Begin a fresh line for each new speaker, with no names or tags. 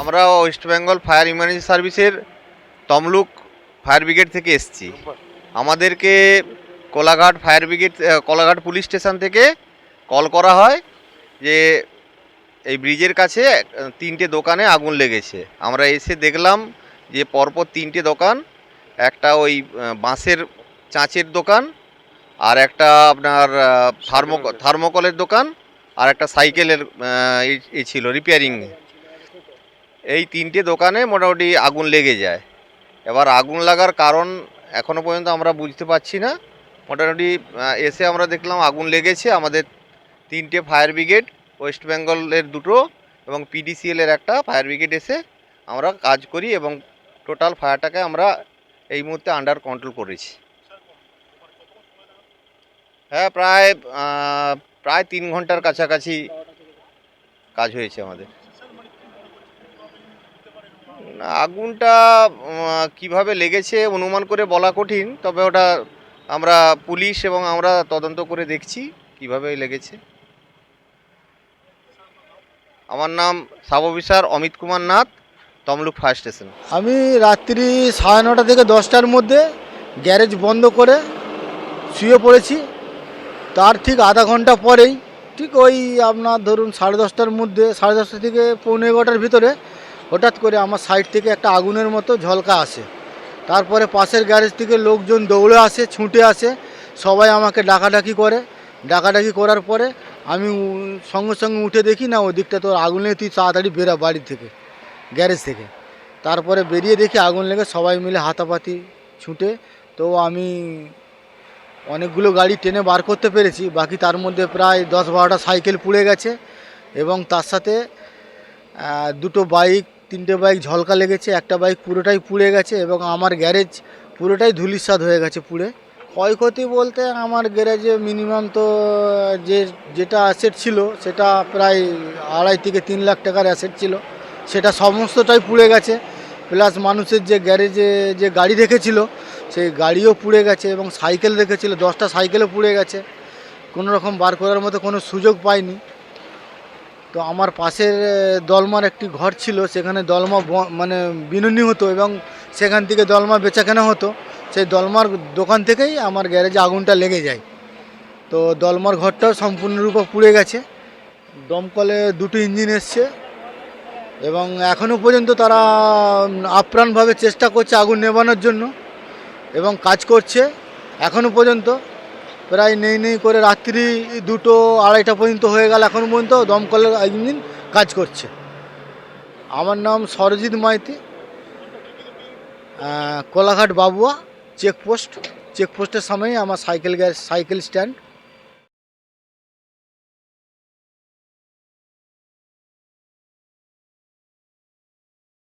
আমরা West Bengal fire emergency সার্ভিসের Tamluk fire brigade থেকে এসেছি। আমাদেরকে Kolaghat fire brigade Kolaghat police station থেকে কল করা হয় যে এই ব্রিজের কাছে তিনটে দোকানে আগুন লেগেছে। আমরা এসে দেখলাম যে পরপর তিনটে দোকান একটা ওই বাঁশের চাঁচের দোকান আর একটা আপনার থার্মো থার্মোকলের দোকান আর একটা সাইকেলের আহ, ই- ই ছিল রিপেয়ারিং এই তিনটে দোকানে মোটামুটি আগুন লেগে যায়। এবার আগুন লাগার কারণ এখনও পর্যন্ত আমরা বুঝতে পারছি না। মোটামুটি এসে আমরা দেখলাম আগুন লেগেছে। আমাদের তিনটে ফায়ার ব্রিগেড, ওয়েস্ট বেঙ্গলের দুটো এবং পিডিসিএলের একটা ফায়ার ব্রিগেড এসে আমরা কাজ করি এবং টোটাল ফায়ারটাকে আমরা এই মুহূর্তে আন্ডার কন্ট্রোল করেছি। হ্যাঁ প্রায় প্রায় তিন ঘণ্টার কাছাকাছি কাজ হয়েছে আমাদের। আগুনটা কীভাবে লেগেছে অনুমান করে বলা কঠিন, তবে ওটা আমরা পুলিশ এবং আমরা তদন্ত করে দেখছি কীভাবে লেগেছে। আমার নাম sub officer Amit Kumar Nath, Tamluk fire station.
আমি রাত্রি সাড়ে নটা থেকে দশটার মধ্যে গ্যারেজ বন্ধ করে শুয়ে পড়েছি। তার ঠিক আধা ঘণ্টা পরেই, ঠিক ওই আপনার ধরুন সাড়ে দশটার মধ্যে, সাড়ে দশটা থেকে পৌনে এগারোটার ভিতরে হঠাৎ করে আমার সাইড থেকে একটা আগুনের মতো ঝলকা আসে। তারপরে পাশের গ্যারেজ থেকে লোকজন দৌড়ে আসে, ছুটে আসে, সবাই আমাকে ডাকাডাকি করে। ডাকাডাকি করার পরে আমি সঙ্গে সঙ্গে উঠে দেখি, না ওই দিকটা তোর আগুন লেগে তুই তাড়াতাড়ি বেরা বাড়ি থেকে, গ্যারেজ থেকে। তারপরে বেরিয়ে দেখি আগুন লেগে সবাই মিলে হাতাপাতি ছুটে। তো আমি অনেকগুলো গাড়ি টেনে বার করতে পেরেছি, বাকি তার মধ্যে প্রায় দশ বারোটা সাইকেল পুড়ে গেছে এবং তার সাথে দুটো বাইক তিনটে বাইক ঝলকা লেগেছে, একটা বাইক পুরোটাই পুড়ে গেছে এবং আমার গ্যারেজ পুরোটাই ধুলিস্বাদ হয়ে গেছে পুড়ে। ক্ষয়ক্ষতি বলতে আমার গ্যারেজে মিনিমাম তো, যে, যেটা অ্যাসেট ছিল সেটা প্রায় আড়াই থেকে তিন লাখ টাকার অ্যাসেট ছিল। সেটা সমস্তটাই পুড়ে গেছে প্লাস মানুষের যে গ্যারেজে যে গাড়ি রেখেছিল সেই গাড়িও পুড়ে গেছে এবং সাইকেল রেখেছিল দশটা সাইকেলও পুড়ে গেছে। কোনো রকম বার করার মতো কোনো সুযোগ পাইনি। তো আমার পাশের দলমার একটি ঘর ছিল, সেখানে দলমা মানে বিনুনি হতো এবং সেখান থেকে দলমা বেচাকেনা হতো। সেই দলমার দোকান থেকেই আমার গ্যারেজে আগুনটা লেগে যায়। তো দলমার ঘরটাও সম্পূর্ণরূপে পুড়ে গেছে। দমকলে দুটো ইঞ্জিন এসছে এবং এখনও পর্যন্ত তারা আপ্রাণভাবে চেষ্টা করছে আগুন নেভানোর জন্য এবং কাজ করছে। এখনও পর্যন্ত প্রায় নেই নেই করে রাত্রি দুটো আড়াইটা পর্যন্ত হয়ে গেল এখন পর্যন্ত দমকলের ইঞ্জিন কাজ করছে। আমার নাম সরজিৎ মাইতি কোলাঘাট বাবুয়া চেকপোস্ট চেকপোস্টের সামনেই আমার সাইকেল গ্যাস সাইকেল স্ট্যান্ড